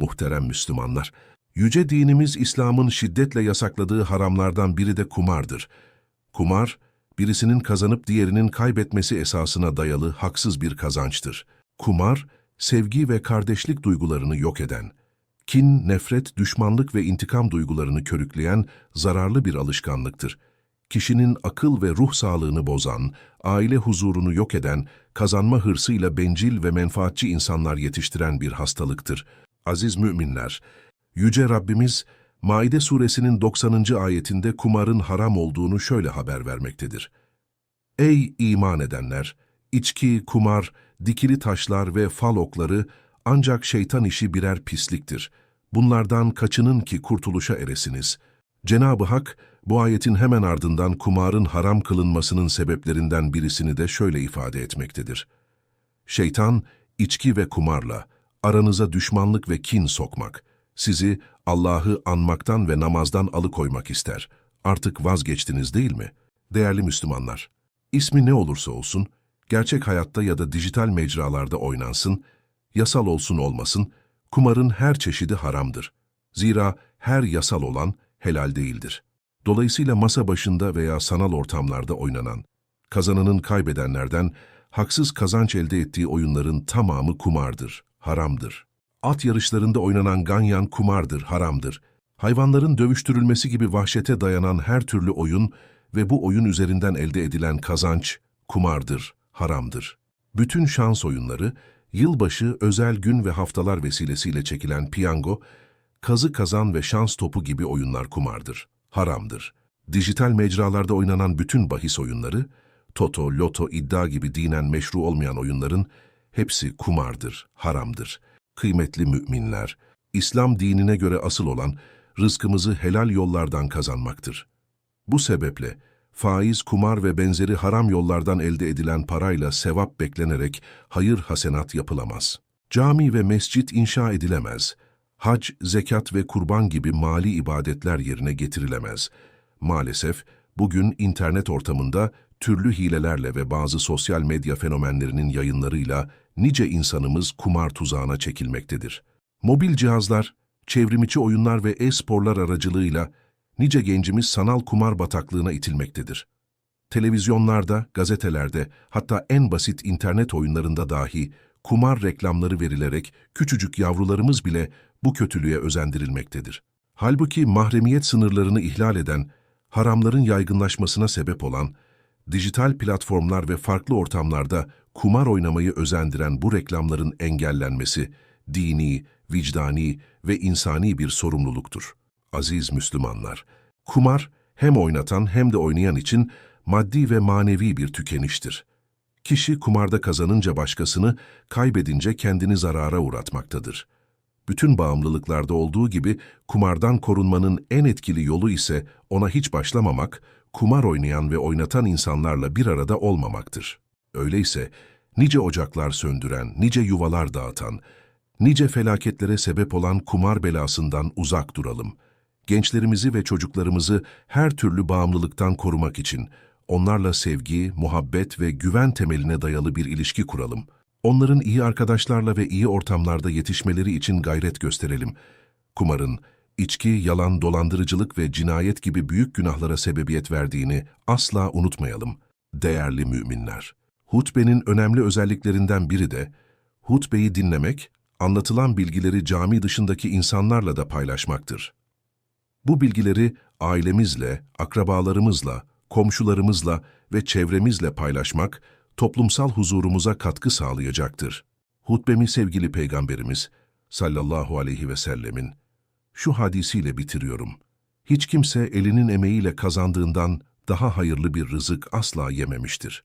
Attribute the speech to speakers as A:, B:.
A: Muhterem Müslümanlar, yüce dinimiz İslam'ın şiddetle yasakladığı haramlardan biri de kumardır. Kumar, birisinin kazanıp diğerinin kaybetmesi esasına dayalı haksız bir kazançtır. Kumar, sevgi ve kardeşlik duygularını yok eden, kin, nefret, düşmanlık ve intikam duygularını körükleyen zararlı bir alışkanlıktır. Kişinin akıl ve ruh sağlığını bozan, aile huzurunu yok eden, kazanma hırsıyla bencil ve menfaatçi insanlar yetiştiren bir hastalıktır. Aziz müminler, Yüce Rabbimiz, Maide suresinin 90. ayetinde kumarın haram olduğunu şöyle haber vermektedir. Ey iman edenler! İçki, kumar, dikili taşlar ve fal okları ancak şeytan işi birer pisliktir. Bunlardan kaçının ki kurtuluşa eresiniz. Cenab-ı Hak, bu ayetin hemen ardından kumarın haram kılınmasının sebeplerinden birisini de şöyle ifade etmektedir. Şeytan, içki ve kumarla, aranıza düşmanlık ve kin sokmak, sizi Allah'ı anmaktan ve namazdan alıkoymak ister. Artık vazgeçtiniz değil mi? Değerli Müslümanlar, ismi ne olursa olsun, gerçek hayatta ya da dijital mecralarda oynansın, yasal olsun olmasın, kumarın her çeşidi haramdır. Zira her yasal olan helal değildir. Dolayısıyla masa başında veya sanal ortamlarda oynanan, kazananın kaybedenlerden haksız kazanç elde ettiği oyunların tamamı kumardır, haramdır. At yarışlarında oynanan ganyan kumardır, haramdır. Hayvanların dövüştürülmesi gibi vahşete dayanan her türlü oyun ve bu oyun üzerinden elde edilen kazanç kumardır, haramdır. Bütün şans oyunları, yılbaşı, özel gün ve haftalar vesilesiyle çekilen piyango, kazı kazan ve şans topu gibi oyunlar kumardır, haramdır. Dijital mecralarda oynanan bütün bahis oyunları, toto, loto, iddia gibi dinen meşru olmayan oyunların hepsi kumardır, haramdır. Kıymetli müminler, İslam dinine göre asıl olan rızkımızı helal yollardan kazanmaktır. Bu sebeple faiz, kumar ve benzeri haram yollardan elde edilen parayla sevap beklenerek hayır hasenat yapılamaz. Cami ve mescit inşa edilemez. Hac, zekat ve kurban gibi mali ibadetler yerine getirilemez. Maalesef bugün internet ortamında türlü hilelerle ve bazı sosyal medya fenomenlerinin yayınlarıyla nice insanımız kumar tuzağına çekilmektedir. Mobil cihazlar, çevrimiçi oyunlar ve e-sporlar aracılığıyla nice gencimiz sanal kumar bataklığına itilmektedir. Televizyonlarda, gazetelerde, hatta en basit internet oyunlarında dahi kumar reklamları verilerek küçücük yavrularımız bile bu kötülüğe özendirilmektedir. Halbuki mahremiyet sınırlarını ihlal eden, haramların yaygınlaşmasına sebep olan, dijital platformlar ve farklı ortamlarda kumar oynamayı özendiren bu reklamların engellenmesi, dini, vicdani ve insani bir sorumluluktur. Aziz Müslümanlar, kumar hem oynatan hem de oynayan için maddi ve manevi bir tükeniştir. Kişi kumarda kazanınca başkasını, kaybedince kendini zarara uğratmaktadır. Bütün bağımlılıklarda olduğu gibi kumardan korunmanın en etkili yolu ise ona hiç başlamamak, kumar oynayan ve oynatan insanlarla bir arada olmamaktır. Öyleyse nice ocaklar söndüren, nice yuvalar dağıtan, nice felaketlere sebep olan kumar belasından uzak duralım. Gençlerimizi ve çocuklarımızı her türlü bağımlılıktan korumak için onlarla sevgi, muhabbet ve güven temeline dayalı bir ilişki kuralım. Onların iyi arkadaşlarla ve iyi ortamlarda yetişmeleri için gayret gösterelim. Kumarın, içki, yalan, dolandırıcılık ve cinayet gibi büyük günahlara sebebiyet verdiğini asla unutmayalım. Değerli müminler. Hutbenin önemli özelliklerinden biri de, hutbeyi dinlemek, anlatılan bilgileri cami dışındaki insanlarla da paylaşmaktır. Bu bilgileri ailemizle, akrabalarımızla, komşularımızla ve çevremizle paylaşmak, toplumsal huzurumuza katkı sağlayacaktır. Hutbemi sevgili Peygamberimiz sallallahu aleyhi ve sellemin şu hadisiyle bitiriyorum. Hiç kimse elinin emeğiyle kazandığından daha hayırlı bir rızık asla yememiştir.